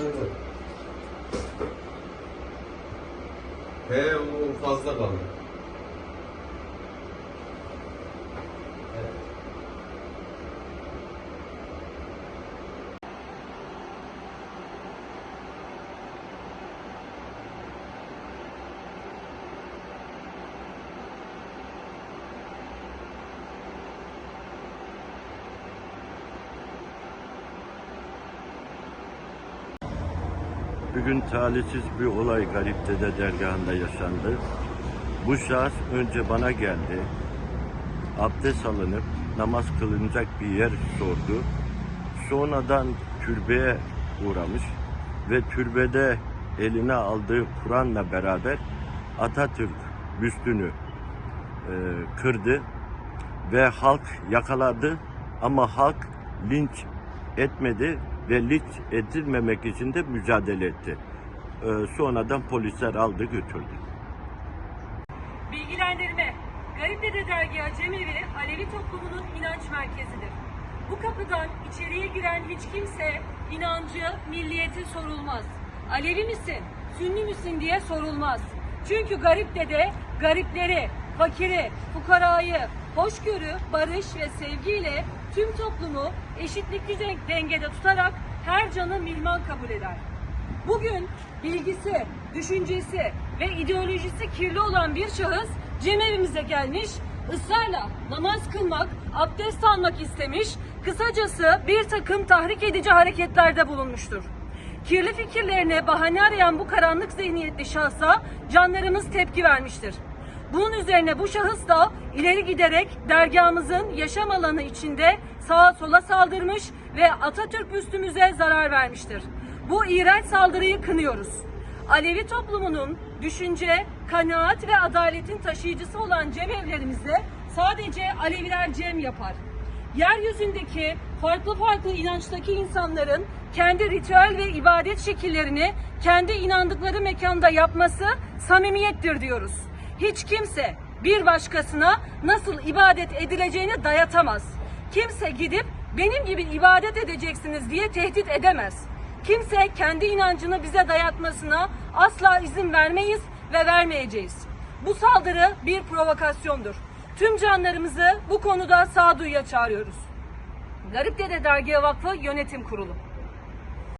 Evet. He o fazla kaldı. Bugün talihsiz bir olay Garipte'de dergahında yaşandı. Bu şahıs önce bana geldi. Abdest alınıp namaz kılınacak bir yer sordu. Sonradan türbeye uğramış ve türbede eline aldığı Kur'an'la beraber Atatürk büstünü e, kırdı ve halk yakaladı ama halk linç etmedi ve linç edilmemek için de mücadele etti. Ee, sonradan polisler aldı götürdü. Bilgilendirme. Garipdede Dergahı Cemevi Alevi toplumunun inanç merkezidir. Bu kapıdan içeriye giren hiç kimse inancı, milliyeti sorulmaz. Alevi misin, Sünni misin diye sorulmaz. Çünkü Garipdede garipleri, fakiri, fukarayı, hoşgörü, barış ve sevgiyle tüm toplumu eşitlikli den- dengede tutarak her canı milman kabul eder. Bugün bilgisi, düşüncesi ve ideolojisi kirli olan bir şahıs cemevimize gelmiş, ısrarla namaz kılmak, abdest almak istemiş, kısacası bir takım tahrik edici hareketlerde bulunmuştur. Kirli fikirlerine bahane arayan bu karanlık zihniyetli şahsa canlarımız tepki vermiştir. Bunun üzerine bu şahıs da ileri giderek dergahımızın yaşam alanı içinde sağa sola saldırmış ve Atatürk büstümüze zarar vermiştir. Bu iğrenç saldırıyı kınıyoruz. Alevi toplumunun düşünce, kanaat ve adaletin taşıyıcısı olan cemevlerimizde sadece Aleviler cem yapar. Yeryüzündeki farklı farklı inançtaki insanların kendi ritüel ve ibadet şekillerini kendi inandıkları mekanda yapması samimiyettir diyoruz. Hiç kimse bir başkasına nasıl ibadet edileceğini dayatamaz. Kimse gidip benim gibi ibadet edeceksiniz diye tehdit edemez. Kimse kendi inancını bize dayatmasına asla izin vermeyiz ve vermeyeceğiz. Bu saldırı bir provokasyondur. Tüm canlarımızı bu konuda sağduyuya çağırıyoruz. Garip Dede Dergi Vakfı Yönetim Kurulu.